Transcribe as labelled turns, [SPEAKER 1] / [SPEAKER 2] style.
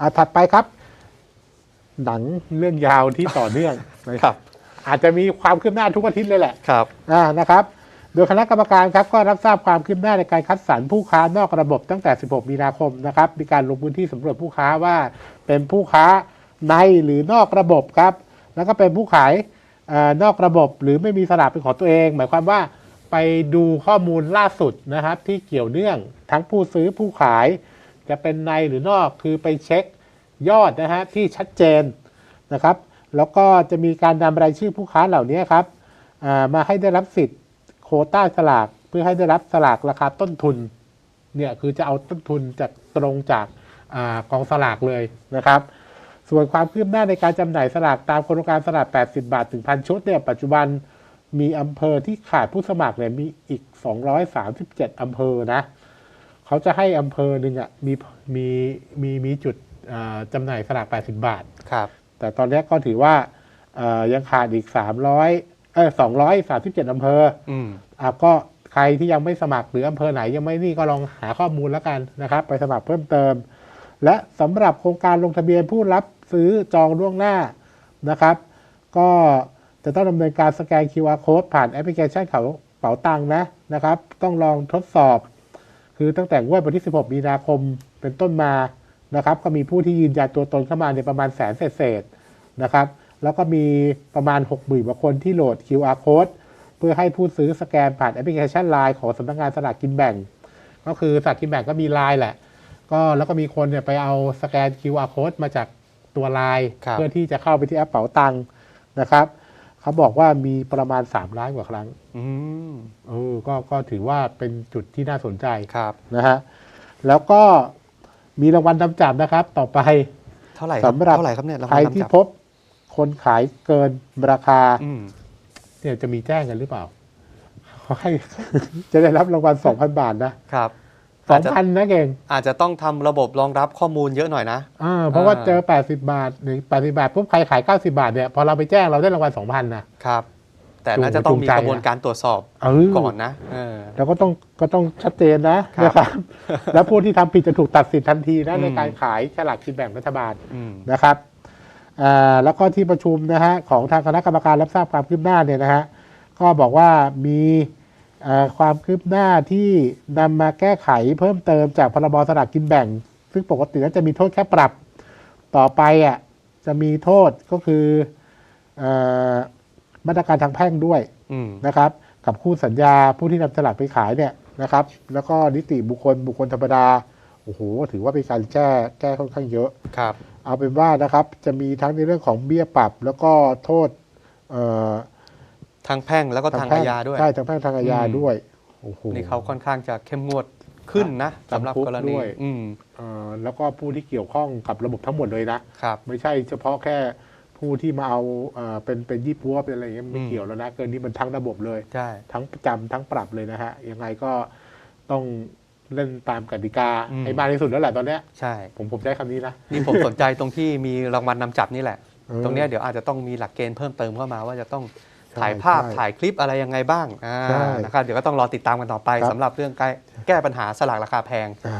[SPEAKER 1] อะถัดไปครับ หนังเรื่องยาวที่ต่อเนื่องนะครับ อาจจะมีความคืบหน้าทุกอาทิตย์เลยแหละ
[SPEAKER 2] ครับ
[SPEAKER 1] อ่านะครับ โดยคณะกรรมการครับก็รับทราบความคืบหน้าในการคัดสรรผู้ค้านอกระบบตั้งแต่ 16 มีนาคมนะครับ มีการลงพื้นที่สำรวจผู้ค้าว่าเป็นผู้ค้าในหรือนอกระบบครับ แล้วก็เป็นผู้ขายเออนอกระบบหรือไม่มีสลากเป็นของตัวเอง หมายความว่าไปดูข้อมูลล่าสุดนะครับ ที่เกี่ยวเนื่องทั้งผู้ซื้อผู้ขาย จะเป็นในหรือนอกคือไปเช็คยอดนะฮะที่ชัดเจนนะครับ แล้วก็จะมีการนำรายชื่อผู้ค้าเหล่านี้ครับมาให้ได้รับสิทธิ์โคต้าสลากเพื่อให้ได้รับสลากราคาต้นทุนเนี่ยคือจะเอาต้นทุนจากตรงจากอกองสลากเลยนะครับ ส่วนความคืบหน้าในการจำหน่ายสลากตามโครงการสลาก 80 บาทถึงพันชุดเนี่ยปัจจุบันมีอำเภอที่ขาดผู้สมัครเนี่ยมีอีก 237 อำเภอนะ เขาจะให้อำเภอหนึ่งอะมีมีมีมีจุดอ่าจำหน่ายสลาก 80 บาท
[SPEAKER 2] ครับ
[SPEAKER 1] แต่ตอนนี้ก็ถือว่าเอ่อยังขาดอีก 300เออ237อำเภอ
[SPEAKER 2] อืม
[SPEAKER 1] อะก็ใครที่ยังไม่สมัครหรืออำเภอไหนยังไม่นี่ก็ลองหาข้อมูลแล้วกันนะครับ ไปสมัครเพิ่มเติม และสำหรับโครงการลงทะเบียนผู้รับซื้อจองล่วงหน้านะครับ ก็จะต้องดำเนินการสแกน QR code ผ่านแอปพลิเคชันเขาเป๋าตังค์นะนะครับ ต้องลองทดสอบ คือตั้งแต่งวดวันที่ 16 มีนาคมเป็นต้นมานะครับ ก็มีผู้ที่ยืนยันตัวตนเข้ามาในยประมาณแสนเศษๆนะครับ แล้วก็มีประมาณ 6 0,000กว่าคนที่โหลด QR code เพื่อให้ผู้ซื้อสแกนผ่านแอปพลิเคชัน Line ของสำนักงานสลากกินแบ่ง ก็คือสลากกินแบ่งก็มี Line แหละ ก็แล้วก็มีคนเนี่ยไปเอาสแกน QR code มาจากตัว Line
[SPEAKER 2] ครับ
[SPEAKER 1] เพื่อที่จะเข้าไปที่แอปเป๋าตังค์นะครับ เขาบอกว่ามีประมาณ 3 ล้านกว่าครั้ง
[SPEAKER 2] อืม
[SPEAKER 1] เออก็ก็ถือว่าเป็นจุดที่น่าสนใจ
[SPEAKER 2] ครับ
[SPEAKER 1] นะฮะแล้วก็มีรางวัลนำจับนะครับ ต่อไป
[SPEAKER 2] เท่าไหร่ครับ
[SPEAKER 1] สำหรับ
[SPEAKER 2] เท่าไหร่ครับเนี่ยราง
[SPEAKER 1] ใค
[SPEAKER 2] วั
[SPEAKER 1] ร
[SPEAKER 2] ลนำ
[SPEAKER 1] ที่
[SPEAKER 2] จับ
[SPEAKER 1] พบคนขายเกินราคา
[SPEAKER 2] อืม
[SPEAKER 1] เนี่ยจะมีแจ้งกันหรือเปล่าเขาให้ จะได้รับรางวัล 2,000 บาทนะ ครับ
[SPEAKER 2] อาจจะ
[SPEAKER 1] 2,000นะเก่ง
[SPEAKER 2] อาจจะต้องทำระบบรองรับข้อมูลเยอะหน่อยนะ
[SPEAKER 1] อ่าเพราะว่า
[SPEAKER 2] อ่า
[SPEAKER 1] เจอ 80 บาทหรือ80 บาทปุ๊บใครขาย 90 บาทเนี่ยพอเราไปแจ้งเราได้รางวัล2,000นะครับ
[SPEAKER 2] แต่น่าจะต้องมี
[SPEAKER 1] จูงใจ
[SPEAKER 2] กระบวนการตรวจสอบ
[SPEAKER 1] เออ
[SPEAKER 2] ก่อนนะเออ
[SPEAKER 1] แล้วก็ต้องก็ต้องชัดเจนนะครับนะครับ แล้วผู้ที่ทำผิดจะถูกตัดสิทธิ์ทันทีนะ
[SPEAKER 2] อืม
[SPEAKER 1] ในการขายฉลากกินแบ่งรัฐบาล
[SPEAKER 2] อืม
[SPEAKER 1] นะครับอ่าแล้วก็ที่ประชุมนะฮะของทางคณะกรรมการรับทราบความคืบหน้าเนี่ยนะฮะก็บอกว่ามีเอ่อ ความคืบหน้าที่นำมาแก้ไขเพิ่มเติมจากพรบสลากกินแบ่ง ซึ่งปกติแล้วจะมีโทษแค่ปรับ ต่อไปอะจะมีโทษก็คือเออมาตรการทางแพ่งด้วย
[SPEAKER 2] อืม
[SPEAKER 1] นะครับ กับคู่สัญญาผู้ที่นำสลากไปขายเนี่ยนะครับ แล้วก็นิติบุคคลบุคคลธรรมดาโอ้โหถือว่าเป็นการแก้แก้ค่อนข้างเยอะ
[SPEAKER 2] ครับ
[SPEAKER 1] เอาเป็นว่านะครับจะมีทั้งในเรื่องของเบี้ยปรับ แล้วก็โทษเอ่อ
[SPEAKER 2] ทางแพ่งแล้วก็ทาง
[SPEAKER 1] แพ่
[SPEAKER 2] อาญาด้วย
[SPEAKER 1] ใช่ทางแพ่งทางอาญา
[SPEAKER 2] อืม
[SPEAKER 1] ด้วยโอ้โห
[SPEAKER 2] นี่เขาค่อนข้างจะเข้มงวดขึ้นนะสำหรับ
[SPEAKER 1] จำคุก
[SPEAKER 2] กรณี
[SPEAKER 1] ด้วย
[SPEAKER 2] อืม
[SPEAKER 1] เอ่อแล้วก็ผู้ที่เกี่ยวข้องกับระบบทั้งหมดเลยนะ
[SPEAKER 2] ครับ
[SPEAKER 1] ไม่ใช่เฉพาะแค่ผู้ที่มาเอาเอ่อเป็นเป็นยี่ปัวเป็นอะไรอย่างเงี้ยไม่
[SPEAKER 2] อืม
[SPEAKER 1] เกี่ยวแล้วนะเกินนี้มันทั้งระบบเลย
[SPEAKER 2] ใช่
[SPEAKER 1] ทั้งจำทั้งปรับเลยนะฮะยังไงก็ต้องเล่นตามกติกา
[SPEAKER 2] อืม
[SPEAKER 1] ให้มากที่สุดแล้วแหละตอนเนี้ย
[SPEAKER 2] ใช่
[SPEAKER 1] ผมผมใช้คำนี้นะ
[SPEAKER 2] นี่ผมสนใจตรงที่มีรางวัลนำจับนี่แหละ
[SPEAKER 1] เออ
[SPEAKER 2] ตรงเนี้ยเดี๋ยวอาจจะต้องมีหลักเกณฑ์เพิ่มเติมเข้ามาว่าจะต้อง
[SPEAKER 1] ใช่
[SPEAKER 2] ถ่ายภาพ
[SPEAKER 1] ใช่
[SPEAKER 2] ถ่ายคลิปอะไรยังไงบ้างอ่า
[SPEAKER 1] ใช่
[SPEAKER 2] นะครับเดี๋ยวก็ต้องรอติดตามกันต่อไป
[SPEAKER 1] ครับ
[SPEAKER 2] สำหรับเรื่องแก้แก้ปัญหาสลากราคาแพง
[SPEAKER 1] อ่า